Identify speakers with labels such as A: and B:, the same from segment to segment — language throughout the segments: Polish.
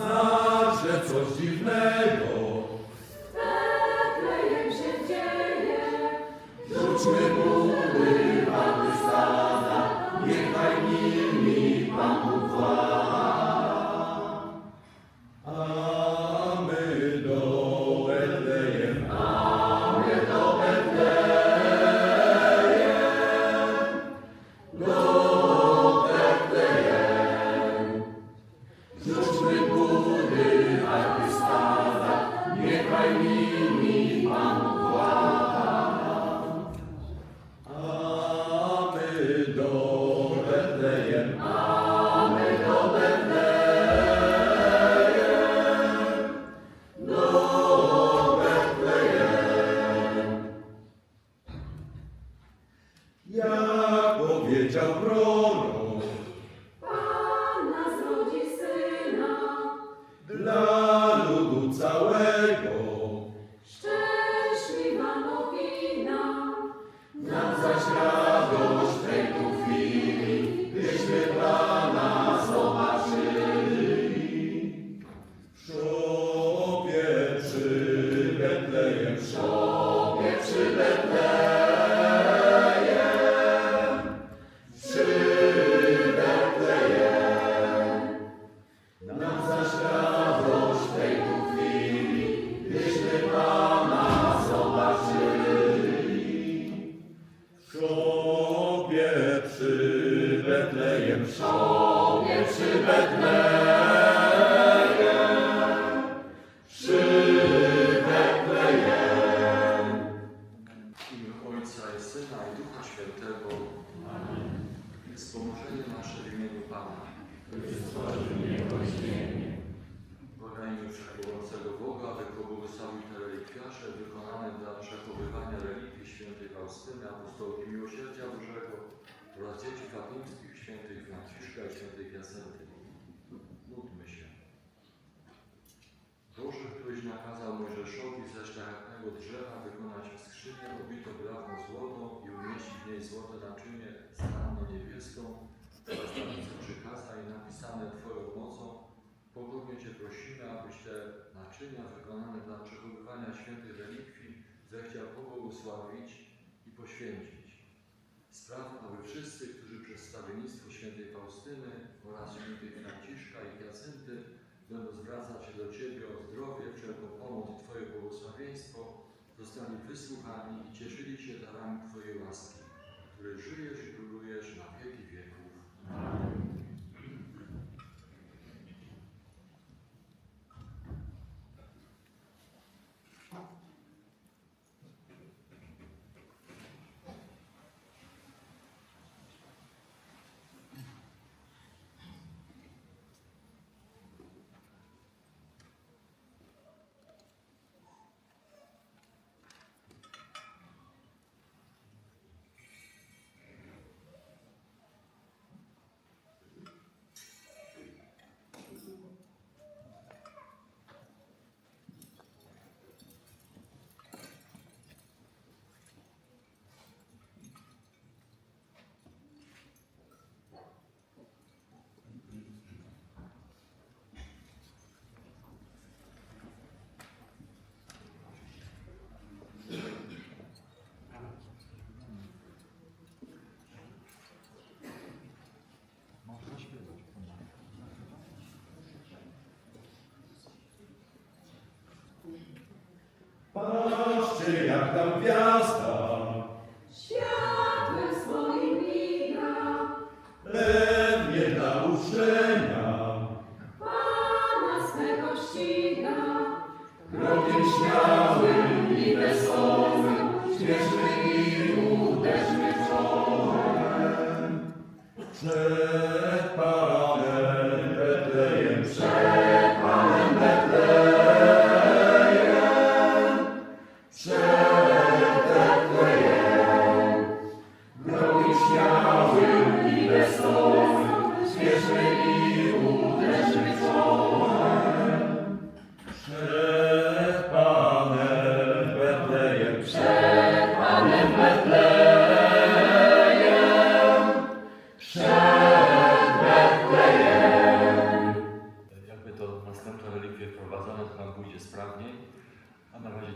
A: Znaczy coś dziwnego,
B: Faustyny, apostołki Miłosierdzia Bożego oraz dzieci fatimskich świętych Franciszka i świętej Jacenty. Módlmy się. Boże, któryś nakazał Mojżeszowi ze szlachetnego drzewa wykonać skrzynię obitą blachą złotą i umieścić w niej złote naczynie stanno niebieską oraz tablice przykazań napisane Twoją mocą, pokornie Cię prosimy, abyś te naczynia wykonane dla przechowywania świętych relikwii zechciał pobłogosławić i poświęcić. Spraw, aby wszyscy, którzy przez stawiennictwo świętej Faustyny oraz świętej Franciszka i Jacynty będą zwracać się do Ciebie o zdrowie, wszelką pomoc i Twoje błogosławieństwo, zostali wysłuchani i cieszyli się darami Twojej łaski, który żyjesz i królujesz na wieki wieków.
A: Patrzcie,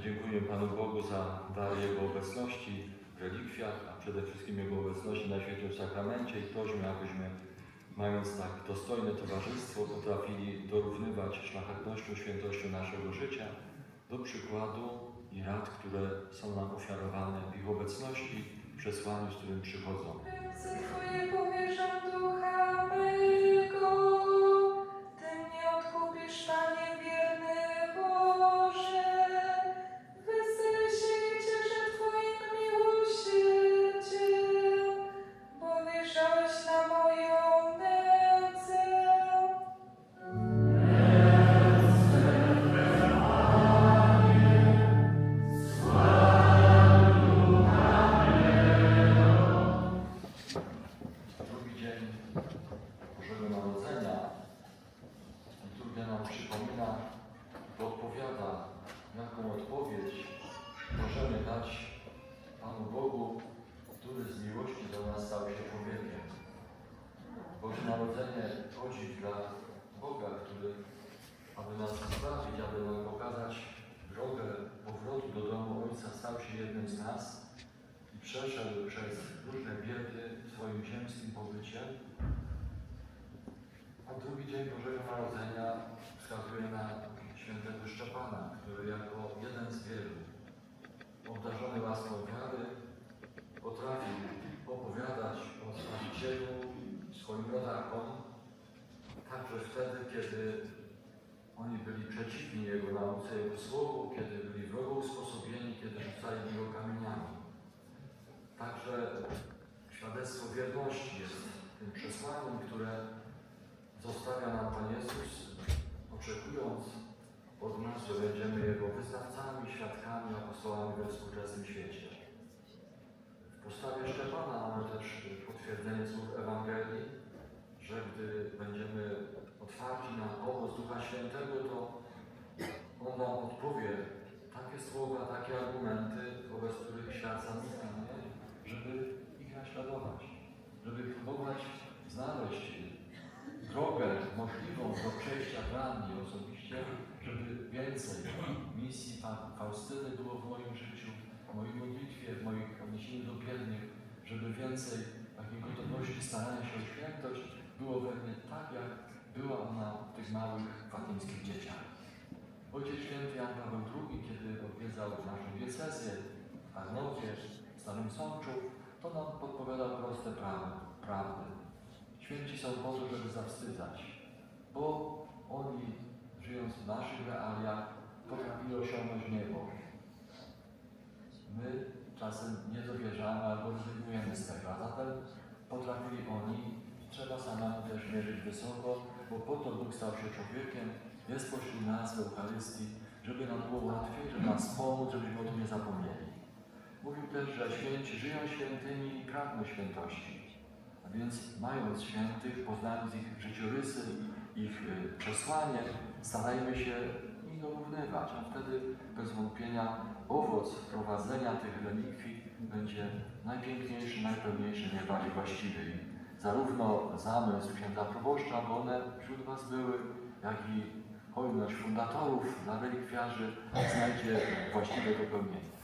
B: dziękuję Panu Bogu za dar Jego obecności w relikwiach, a przede wszystkim Jego obecności na świętym sakramencie i prośmy, abyśmy mając tak dostojne towarzystwo, potrafili dorównywać szlachetnością, świętością naszego życia do przykładu i rad, które są nam ofiarowane w ich obecności, w przesłaniu, z którym przychodzą.
C: Ducha mego,
B: Narodzenie chodzi dla Boga, który, aby nas zbawić, aby nam pokazać drogę powrotu do domu Ojca, stał się jednym z nas i przeszedł przez różne biedy swoim ziemskim pobyciem. A drugi dzień Bożego Narodzenia wskazuje na świętego Szczepana, który jako jeden z wielu, obdarzony łaską wiary, potrafił opowiadać o Zbawicielu swoim rodakom, także wtedy, kiedy oni byli przeciwni Jego nauce, Jego słowu, kiedy byli wrogo usposobieni, kiedy rzucali w Niego kamieniami. Także świadectwo wierności jest tym przesłaniem, które zostawia nam Pan Jezus, oczekując od nas, że będziemy Jego wyznawcami, świadkami, apostołami we współczesnym świecie. W postawie Szczepana mamy też potwierdzenie słów Ewangelii, że gdy będziemy otwarci na owoc Ducha Świętego, to On nam odpowie takie słowa, takie argumenty, wobec których świat zamknie, żeby ich naśladować, żeby próbować znaleźć drogę możliwą do przejścia dla mnie osobiście, żeby więcej misji Fa- Faustyny było w moim życiu, w mojej modlitwie, w moich odniesieniu do biednych, żeby więcej takiej gotowości starania się o świętość było we mnie tak, jak była ona w tych małych fatimskich dzieciach. Ojciec Święty Jan Paweł II, kiedy odwiedzał naszą diecezję w Arnowie, w Starym Sączu, to nam podpowiadał proste prawy, prawdy. Święci są po to, żeby zawstydzać, bo oni, żyjąc w naszych realiach, potrafili osiągnąć niebo. My czasem nie dowierzamy albo rezygnujemy z tego, a zatem potrafili oni, trzeba samemu też mierzyć wysoko, bo po to Bóg stał się człowiekiem, jest pośród nas w Eucharystii, żeby nam było łatwiej, żeby nas pomóc, żebyśmy o tym nie zapomnieli. Mówił też, że święci żyją świętymi i pragną świętości. A więc mając świętych, poznając ich życiorysy, ich y, przesłanie, starajmy się dorównywać, a wtedy bez wątpienia owoc wprowadzenia tych relikwii będzie najpiękniejszy, najpełniejszy, najbardziej właściwy. Zarówno zamysł księdza proboszcza, bo one wśród Was były, jak i hojność fundatorów dla relikwiarzy znajdzie właściwe dopełnienie.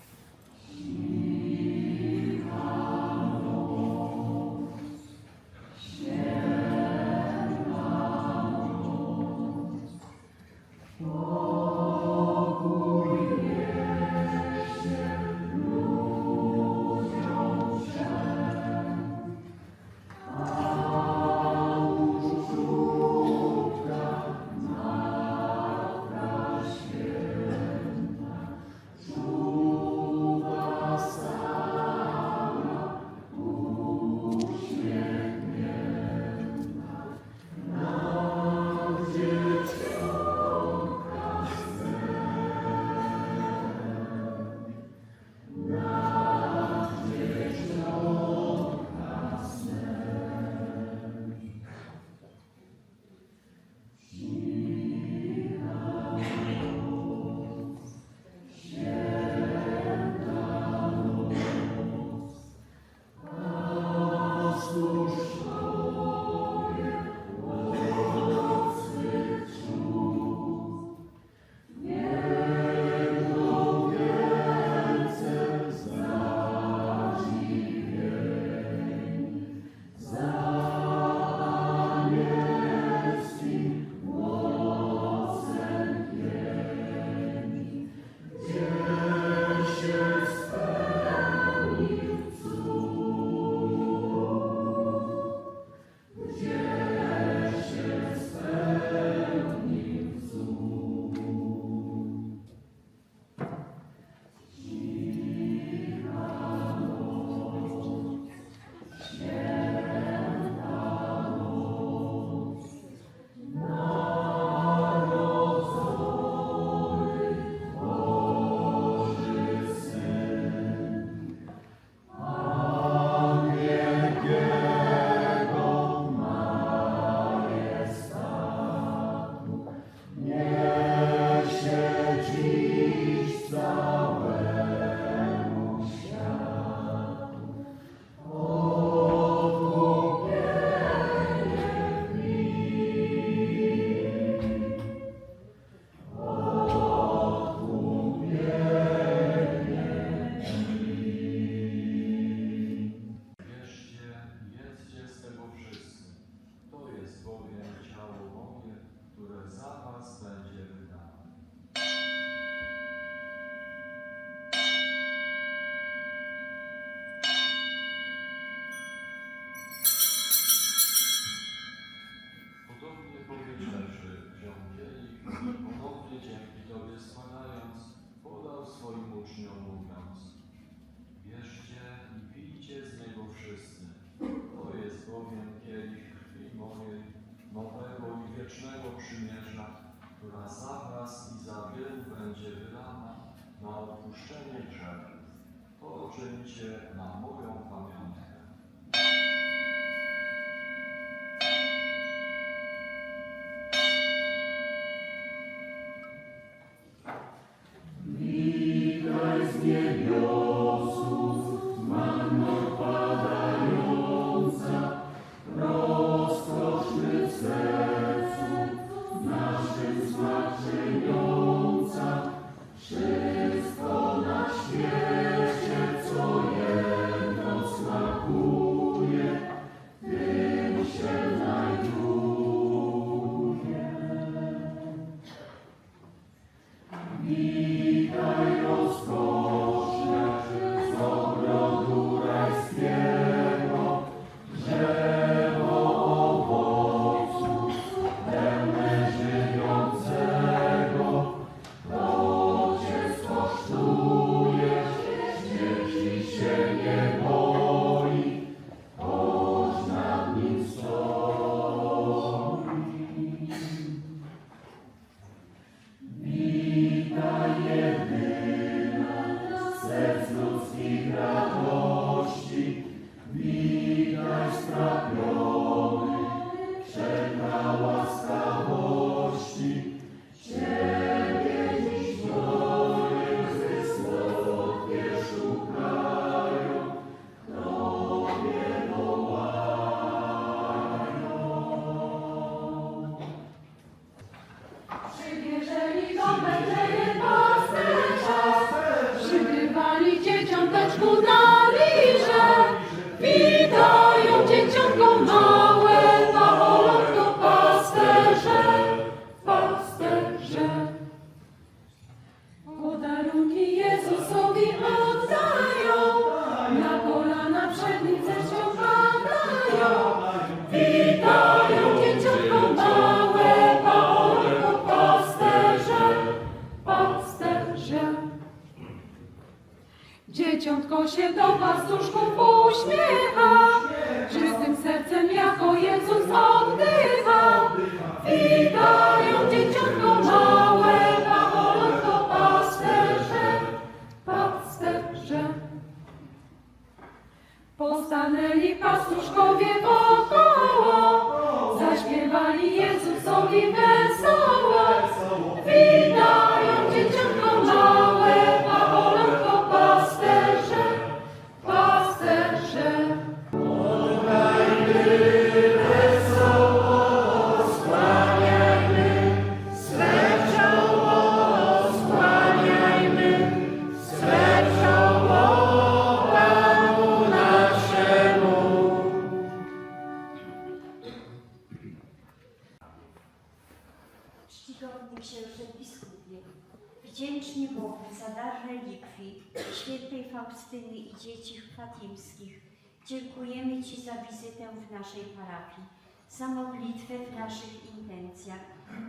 D: Faustyny i dzieci fatimskich, dziękujemy Ci za wizytę w naszej parafii, za modlitwę w naszych intencjach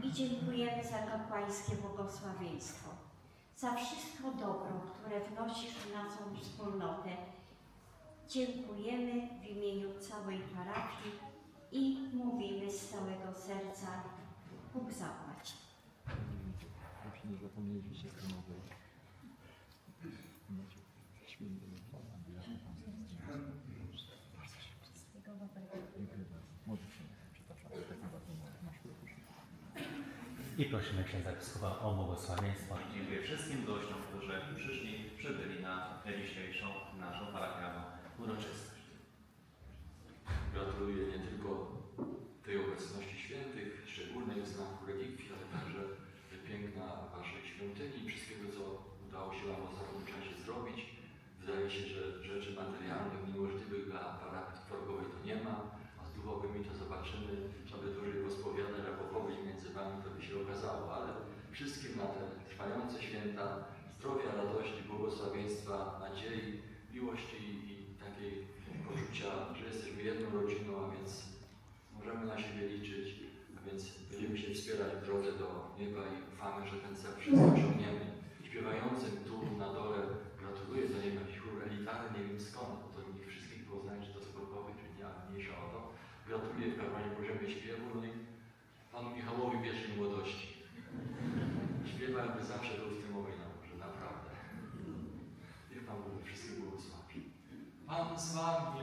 D: i dziękujemy za kapłańskie błogosławieństwo, za wszystko dobro, które wnosisz w naszą wspólnotę. Dziękujemy w imieniu całej parafii i mówimy z całego serca Bóg zapłać.
B: Nie systemowej. Święty.
E: I prosimy księdza biskupa o błogosławieństwo.
F: Dziękuję wszystkim gościom, którzy przyszli, przybyli na dzisiejszą naszą parafialną uroczystość.
B: Gratuluję nie tylko tej obecności świętych, szczególnej znaku relikwii, ale także piękna Waszej świątyni, wszystkiego, co udało się Wam w ostatnim czasie zrobić. Wydaje się, że rzeczy materialnych niemożliwych dla parafii to nie ma, a z duchowymi to zobaczymy, aby dłużej rozpowiadać, a pokoju między Wami to
G: by się okazało, ale wszystkim na te trwające święta zdrowia, radości, błogosławieństwa, nadziei, miłości i takiej poczucia, że jesteśmy jedną rodziną, a więc możemy na siebie liczyć, a więc będziemy się wspierać w drodze do nieba i ufamy, że ten cel wszyscy osiągniemy. Śpiewającym tu na dole gratuluję, to nie wiem, jakiś chór elitarny, nie wiem skąd, bo to nie wszystkich poznaję, czy to sportowy, czy nie, ale mniejsza o to. Gratuluję w razie poziomie śpiewu, no i panu Michałowi wiecznej młodości. Śpiewa jakby zawsze był w tym owej na górze, naprawdę. Niech Pan Bóg wszystkich błogosławi. Pan z wami.